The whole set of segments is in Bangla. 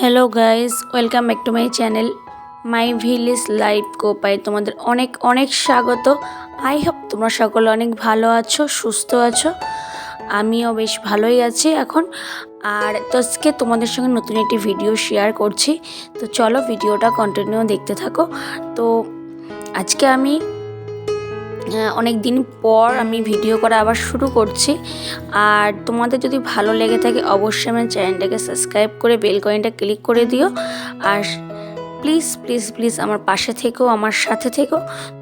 Hello guys welcome back to my channel my village life Kopai তোমাদের অনেক অনেক স্বাগত। আই হোপ তোমরা সকলে অনেক ভালো আছো, সুস্থ আছো। আমিও বেশ ভালোই আছি এখন। আর তো আজকে তোমাদের সঙ্গে নতুন একটি ভিডিও শেয়ার করছি। তো চলো ভিডিওটা কন্টিনিউ দেখতে থাকো। তো আজকে আমি অনেক দিন পর আমি ভিডিও করা আবার শুরু করছি। আর তোমাদের যদি ভালো লেগে থাকে, অবশ্যই আমার চ্যানেলটাকে সাবস্ক্রাইব করে বেল কয়েনটা ক্লিক করে দিও। আর প্লিজ প্লিজ প্লিজ আমার পাশে থেকেও আমার সাথে থেকো।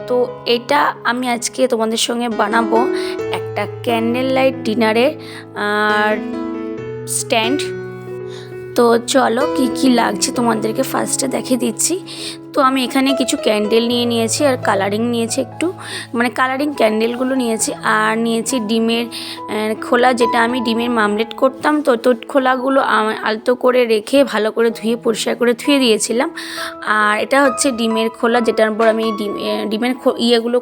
তো এটা আমি আজকে তোমাদের সঙ্গে বানাবো একটা ক্যান্ডেল লাইট ডিনারের, আর স্ট্যান্ড তো চলো কি কি লাগছে তোমাদেরকে ফার্স্টে দেখে দিচ্ছি। তো আমি এখানে কিছু ক্যান্ডেল নিয়ে নিয়েছি আর কালারিং নিয়েছি একটু। মানে কালারিং ক্যান্ডেলগুলো নিয়েছি আর নিয়েছি ডিমের খোলা যেটা আমি ডিমের মামলেট করতাম তো তো খোলাগুলো আলতো করে রেখে ভালো করে ধুয়ে পরিষ্কার করে ধুয়ে দিয়েছিলাম। আর এটা হচ্ছে ডিমের খোলা যেটার উপর আমি ডিম ডিমের ইয়েগুলো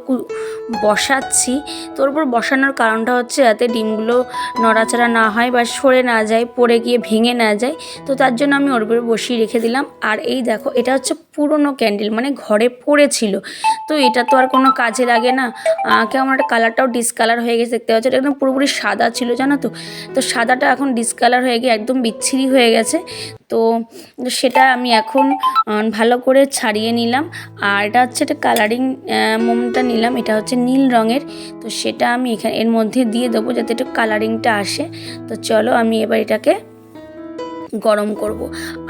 বসাচ্ছি। তোর উপর বসানোর কারণটা হচ্ছে যাতে ডিমগুলো নড়াচড়া না হয় বা সরে না যায়, পড়ে গিয়ে ভেঙে না যায়। তো তার জন্য আমি ওর উপরে বসিয়ে রেখে দিলাম। আর এই দেখো, এটা হচ্ছে পুরনো ক্যান্ডেল মানে ঘরে পড়েছিল। তো এটা তো আর কোনো কাজে লাগে না। কেমন একটা কালারটাও ডিসকালার হয়ে গেছে, দেখতে পাচ্ছ? এটা একদম পুরোপুরি সাদা ছিল, জানো তো? তো সাদাটা এখন ডিসকালার হয়ে গিয়ে একদম বিচ্ছিরি হয়ে গেছে। তো সেটা আমি এখন ভালো করে ছাড়িয়ে নিলাম। আর এটা হচ্ছে একটা কালারিং মোমটা নিলাম। এটা হচ্ছে নীল রঙের। তো সেটা আমি এখানে, এর মধ্যে দিয়ে দেবো যাতে একটু কালারিংটা আসে। তো চলো আমি এবার এটাকে গরম করব।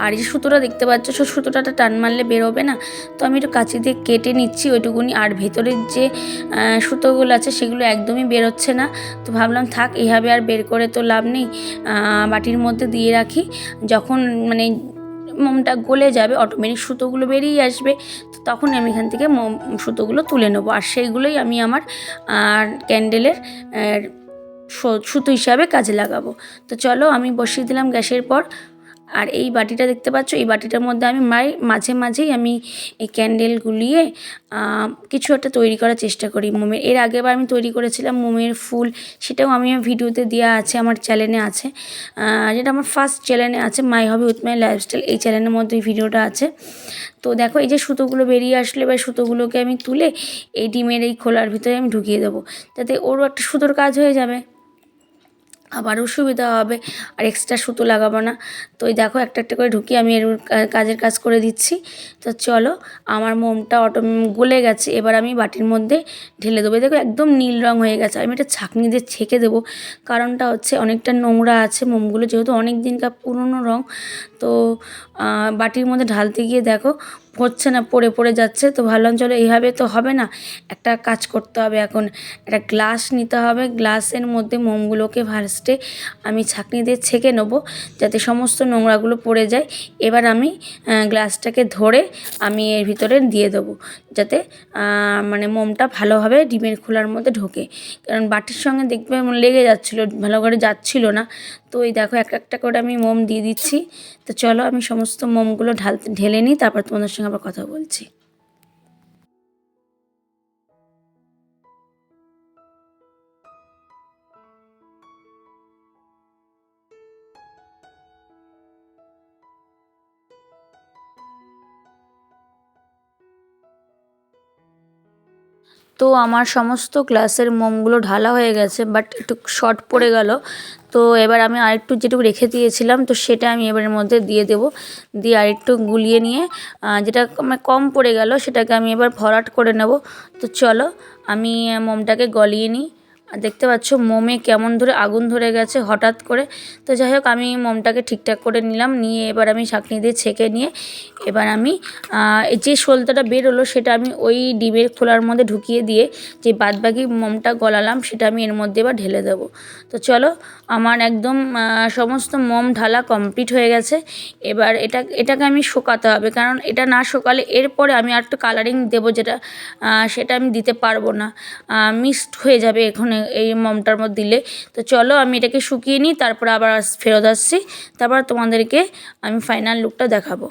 আর এই সুতোটা দেখতে পাচ্ছ, সে সুতোটা টান মারলে বেরোবে না। তো আমি একটু কাঁচি দিয়ে কেটে নিচ্ছি ওইটুকুনি। আর ভেতরের যে সুতোগুলো আছে, সেগুলো একদমই বেরোচ্ছে না। তো ভাবলাম থাক এইভাবে আর বের করে তো লাভ নেই। বাটির মধ্যে দিয়ে রাখি। যখন মানে মোমটা গলে যাবে অটোমেটিক সুতোগুলো বেরিয়ে আসবে, তো তখন আমি এখান থেকে মোম, সুতোগুলো তুলে নেব। আর সেইগুলোই আমি আমার ক্যান্ডেলের সুতো হিসাবে কাজে লাগাবো। তো চলো, আমি বসিয়ে দিলাম গ্যাসের পর। আর এই বাটিটা দেখতে পাচ্ছ, এই বাটিটার মধ্যে আমি মাই, মাঝে মাঝেই আমি এই ক্যান্ডেল গুলিয়ে কিছু একটা তৈরি করার চেষ্টা করি। মোমের এর আগেবার আমি তৈরি করেছিলাম মোমের ফুল, সেটাও আমি ভিডিওতে দেওয়া আছে, আমার চ্যানেলে আছে। যেটা আমার ফার্স্ট চ্যানেলে আছে মাই হবি উইথ মাই লাইফস্টাইল এই চ্যানেলের মধ্যে ভিডিওটা আছে। তো দেখো, এই যে সুতোগুলো বেরিয়ে আসলে, এবার সুতোগুলোকে আমি তুলে এই ডিমের এই খোলার ভিতরে আমি ঢুকিয়ে দেবো। যাতে ওরও একটা সুতোর কাজ হয়ে যাবে। আবারও সুবিধা হবে, আর এক্সট্রা সুতো লাগাবো না। তো ওই দেখো, একটা একটা করে ঢুকিয়ে আমি এর কাজের কাজ করে দিচ্ছি। তো চলো, আমার মোমটা অটো গলে গেছে। এবার আমি বাটির মধ্যে ঢেলে দেবো। দেখো, একদম নীল রং হয়ে গেছে। আমি এটা ছাঁকনি দিয়ে ছেঁকে দেবো। কারণটা হচ্ছে অনেকটা নোংরা আছে মোমগুলো, যেহেতু অনেক দিনকার পুরনো রং। তো বাটির মধ্যে ঢালতে গিয়ে দেখো হচ্ছে না, পড়ে পড়ে যাচ্ছে। তো ভাবলাম, চলো, এইভাবে তো হবে না। একটা কাজ করতে হবে এখন। একটা গ্লাস নিতে হবে। গ্লাসের মধ্যে মোমগুলোকে ফার্স্টে আমি ছাঁকনি দিয়ে ছেঁকে নেব, যাতে সমস্ত নোংরাগুলো পড়ে যায়। এবার আমি গ্লাসটাকে ধরে আমি এর ভিতরে দিয়ে দেবো, যাতে মানে মোমটা ভালোভাবে ডিমের খোলার মধ্যে ঢোকে। কারণ বাটির সঙ্গে দেখবে লেগে যাচ্ছিল, ভালো করে যাচ্ছিল না। তো এই দেখো এক একটা করে আমি মোম দিয়ে দিচ্ছি। তো চলো আমি সমস্ত মোমগুলো ঢাল, ঢেলে নিই, তারপর তোমাদের সঙ্গে আবার কথা বলছি। তো আমার সমস্ত ক্লাসের মোমগুলো ঢালা হয়ে গেছে বাট একটু শর্ট পড়ে গেল। তো এবার আমি আরেকটু যেটুকু রেখে দিয়েছিলাম, তো সেটা আমি এবারের মধ্যে দিয়ে দেব। দিয়ে আরেকটু গুলিয়ে নিয়ে যেটা আমার কম পড়ে গেল, সেটাকে আমি এবার ভরাট করে নেব। তো চলো, আমি মোমটাকে গলিয়ে নিই। দেখতে পাচ্ছ মোমে কেমন ধরে আগুন ধরে গেছে হঠাৎ করে। তো যাই হোক, আমি মোমটাকে ঠিকঠাক করে নিলাম, নিয়ে এবার আমি ছাঁকনি দিয়ে ছেঁকে নিয়ে এবার আমি যে সলতাটা বেরোলো সেটা আমি ওই ডিমের খোলার মধ্যে ঢুকিয়ে দিয়ে যে বাদবাকি মোমটা গলালাম সেটা আমি এর মধ্যে এবার ঢেলে দেবো। তো চলো, আমার একদম সমস্ত মোম ঢালা কমপ্লিট হয়ে গেছে। এবার এটা, এটাকে আমি শোকাতে হবে, কারণ এটা না শোকালে এরপরে আমি আর একটু কালারিং দেবো যেটা সেটা আমি দিতে পারব না। মিক্সড হয়ে যাবে এখানে এই মমটার মধ্যে দিলে। তো চলো আমি এটাকে শুকিয়ে নিই, তারপর আবার ফেরত আসছি। তারপর তোমাদেরকে আমি ফাইনাল লুকটা দেখাবো।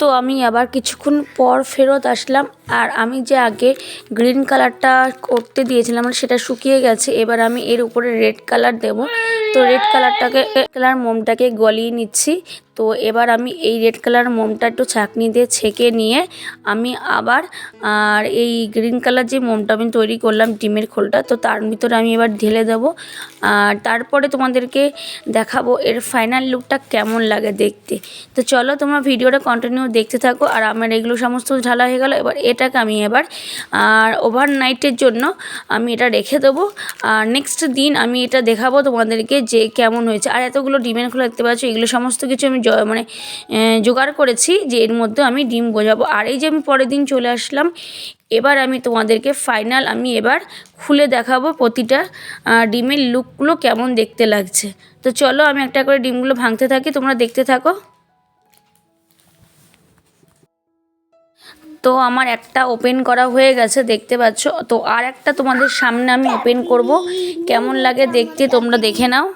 তো আমি আবার কিছুক্ষণ পর ফেরত আসলাম আর আমি যে আগে গ্রিন কালারটা করতে দিয়েছিলাম সেটা শুকিয়ে গেছে, এবার আমি এর উপরে রেড কালার দেব। তো রেড কালারটাকে কালার মোমটাকে গলিয়ে নিচ্ছি। তো এবার আমি এই রেড কালার মোমটা একটু ছাঁকনি দিয়ে ছেঁকে নিয়ে আমি আবার, আর এই গ্রিন কালার যে মোমটা আমি তৈরি করলাম ডিমের খোলটা, তো তার ভিতরে আমি এবার ঢেলে দেব। আর তারপরে তোমাদেরকে দেখাবো এর ফাইনাল লুকটা কেমন লাগে দেখতে। তো চলো তোমরা ভিডিওটা কন্টিনিউ দেখতে থাকো, আর আমার এগুলো সমস্ত ঢালা হয়ে গেল, এবার এটাকে আমি এবার, আর ওভার নাইটের জন্য আমি এটা রেখে দেবো। আর নেক্সট দিন আমি এটা দেখাবো তোমাদেরকে যে কেমন হয়েছে। আর এতগুলো ডিমের খোলা দেখতে পাচ্ছ, এগুলো সমস্ত কিছু আমি মানে জোগাড় করেছি যে এর মধ্যে আমি ডিম বোঝাবো আর এই যে আমি পরের দিন চলে আসলাম, এবার আমি তোমাদেরকে ফাইনাল আমি এবার খুলে দেখাবো প্রতিটা ডিমের লুকগুলো কেমন দেখতে লাগছে। তো চলো আমি একটা করে ডিমগুলো ভাঙতে থাকি, তোমরা দেখতে থাকো। তো আমার একটা ওপেন করা হয়ে গেছে, দেখতে পাচ্ছ? তো আর একটা তোমাদের সামনে আমি ওপেন করব। কেমন লাগে দেখতে তোমরা দেখে নাও।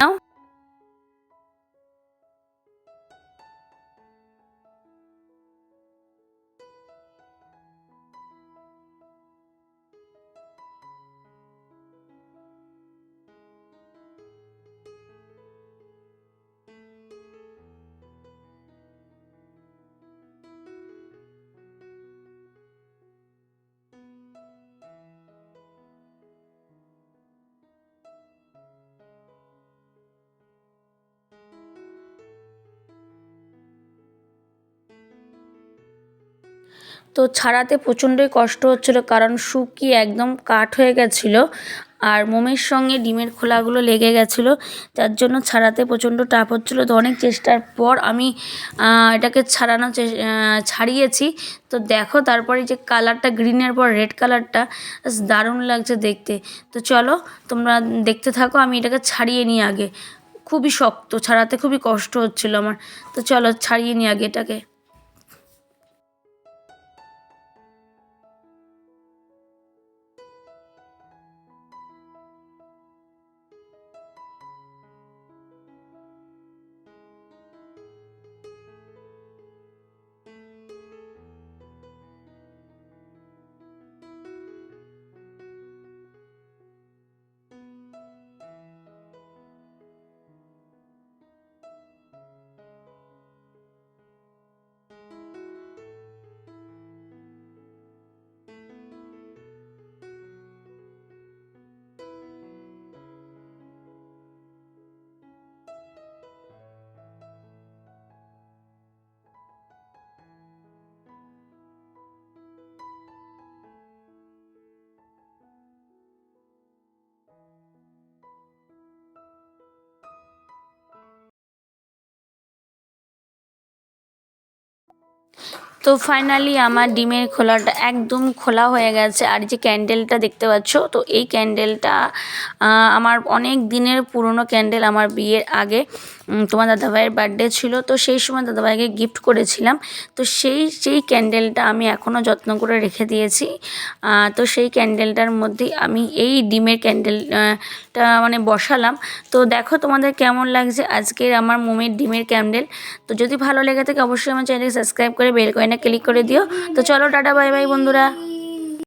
তো ছাড়াতে প্রচণ্ডই কষ্ট হচ্ছিল কারণ শুকিয়ে একদম কাঠ হয়ে গেছিল আর মোমের সঙ্গে ডিমের খোলাগুলো লেগে গেছিল, যার জন্য ছাড়াতে প্রচণ্ড টাফ হচ্ছিল। তো অনেক চেষ্টার পর আমি এটাকে ছাড়ানো ছাড়িয়েছি। তো দেখো তারপরে যে কালারটা গ্রিনের পর রেড কালারটা দারুণ লাগছে দেখতে। তো চলো তোমরা দেখতে থাকো, আমি এটাকে ছাড়িয়ে নিই আগে। খুবই শক্ত, ছাড়াতে খুবই কষ্ট হচ্ছিল আমার। তো চলো ছাড়িয়ে নিই আগে এটাকে। তো ফাইনালি আমার ডিমের খোলাটা একদম খোলা হয়ে গেছে। আর যে ক্যান্ডেলটা দেখতে পাচ্ছ, তো এই ক্যান্ডেলটা আমার অনেক দিনের পুরনো ক্যান্ডেল আমার বিয়ের আগে তোমার দাদাভাইয়ের বার্থডে ছিল, তো সেই সময় দাদাভাইকে গিফট করেছিলাম। তো সেই সেই ক্যান্ডেলটা আমি এখনও যত্ন করে রেখে দিয়েছি। তো সেই ক্যান্ডেলটার মধ্যে আমি এই ডিমের ক্যান্ডেলটা মানে বসালাম। তো দেখো তোমাদের কেমন লাগছে আজকের আমার মোমের ডিমের ক্যান্ডেল তো যদি ভালো লেগে থাকে অবশ্যই আমার চ্যানেলকে সাবস্ক্রাইব করে বেল কয়েনে ক্লিক করে দিও। তো চলো টাটা বাই বাই বন্ধুরা।